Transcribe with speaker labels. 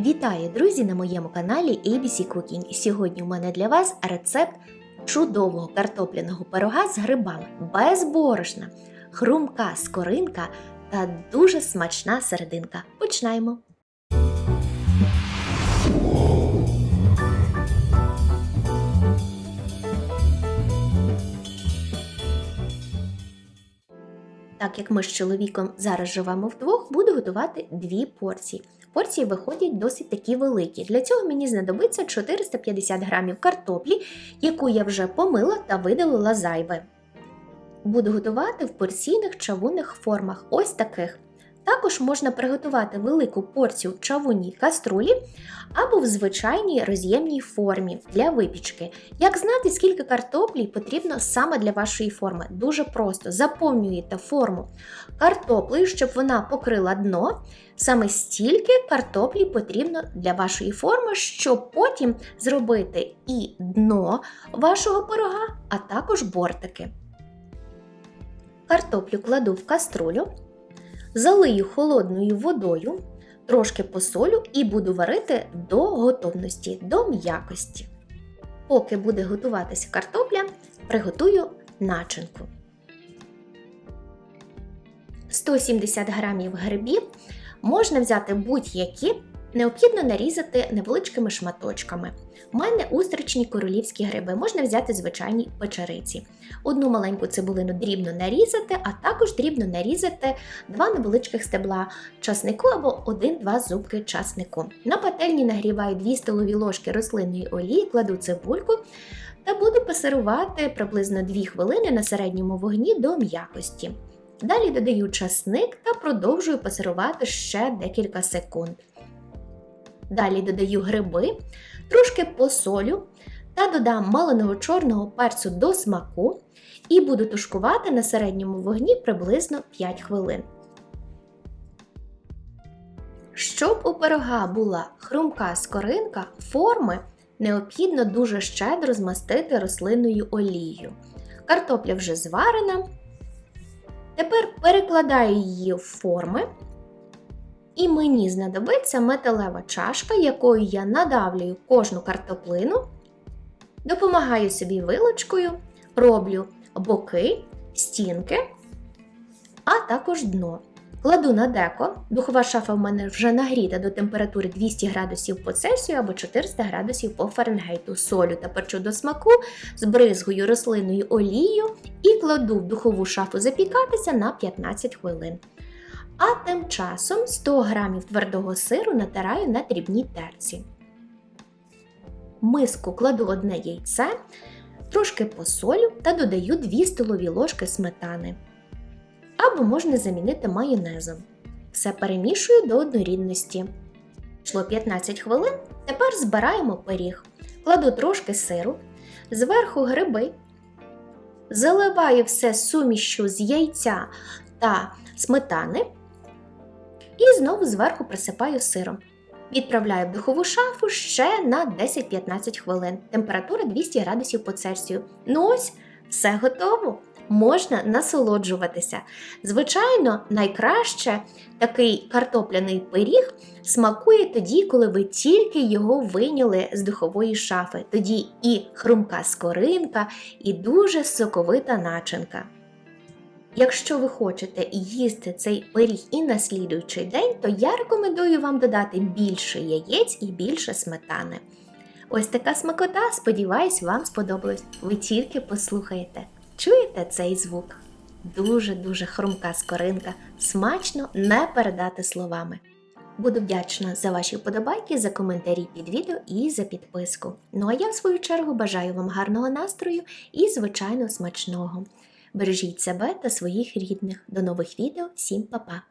Speaker 1: Вітаю, друзі, на моєму каналі ABC Cooking. Сьогодні у мене для вас рецепт чудового картопляного пирога з грибами без борошна, хрумка скоринка та дуже смачна серединка. Починаємо! Так як ми з чоловіком зараз живемо вдвох, буду готувати дві порції. Порції виходять досить такі великі. Для цього мені знадобиться 450 грамів картоплі, яку я вже помила та видалила зайве. Буду готувати в порційних чавунних формах, ось таких. Також можна приготувати велику порцію в чавунній каструлі або в звичайній роз'ємній формі для випічки. Як знати, скільки картоплі потрібно саме для вашої форми? Дуже просто заповнюєте форму картоплею, щоб вона покрила дно. Саме стільки картоплі потрібно для вашої форми, щоб потім зробити і дно вашого пирога, а також бортики. Картоплю кладу в каструлю, залию холодною водою, трошки посолю і буду варити до готовності, до м'якості. Поки буде готуватися картопля, приготую начинку. 170 грамів грибів можна взяти будь-які, необхідно нарізати невеличкими шматочками. У мене устричні королівські гриби, можна взяти звичайні печериці. Одну маленьку цибулину дрібно нарізати, а також дрібно нарізати два невеличких стебла часнику або 1-2 зубки часнику. На пательні нагріваю 2 столові ложки рослинної олії, кладу цибульку та буду пасирувати приблизно 2 хвилини на середньому вогні до м'якості. Далі додаю часник та продовжую пасирувати ще декілька секунд. Далі додаю гриби, трошки посолю та додам маленого чорного перцю до смаку і буду тушкувати на середньому вогні приблизно 5 хвилин. Щоб у пирога була хрумка скоринка, форми необхідно дуже щедро змастити рослинною олією. Картопля вже зварена. Тепер перекладаю її в форми. І мені знадобиться металева чашка, якою я надавлюю кожну картоплину, допомагаю собі вилочкою, роблю боки, стінки, а також дно. Кладу на деко, духова шафа в мене вже нагріта до температури 200 градусів по Цельсію або 400 градусів по Фаренгейту. Солю та перчу до смаку, збризгую рослинною олією і кладу в духову шафу запікатися на 15 хвилин. А тим часом 100 г твердого сиру натираю на дрібній терці. Миску кладу одне яйце, трошки посолю та додаю 2 столові ложки сметани. Або можна замінити майонезом. Все перемішую до однорідності. Йшло 15 хвилин, тепер збираємо пиріг. Кладу трошки сиру, зверху гриби, заливаю все сумішю з яйця та сметани і знову зверху присипаю сиром. Відправляю в духову шафу ще на 10-15 хвилин. Температура 200 градусів по Цельсію. Ну ось, все готово. Можна насолоджуватися. Звичайно, найкраще такий картопляний пиріг смакує тоді, коли ви тільки його вийняли з духової шафи. Тоді і хрумка скоринка, і дуже соковита начинка. Якщо ви хочете їсти цей пиріг і на слідуючий день, то я рекомендую вам додати більше яєць і більше сметани. Ось така смакота, сподіваюсь, вам сподобалось. Ви тільки послухаєте. Чуєте цей звук? Дуже-дуже хрумка скоринка, смачно не передати словами. Буду вдячна за ваші вподобайки, за коментарі під відео і за підписку. Ну а я, в свою чергу, бажаю вам гарного настрою і, звичайно, смачного. Бережіть себе та своїх рідних. До нових відео, всім па-па!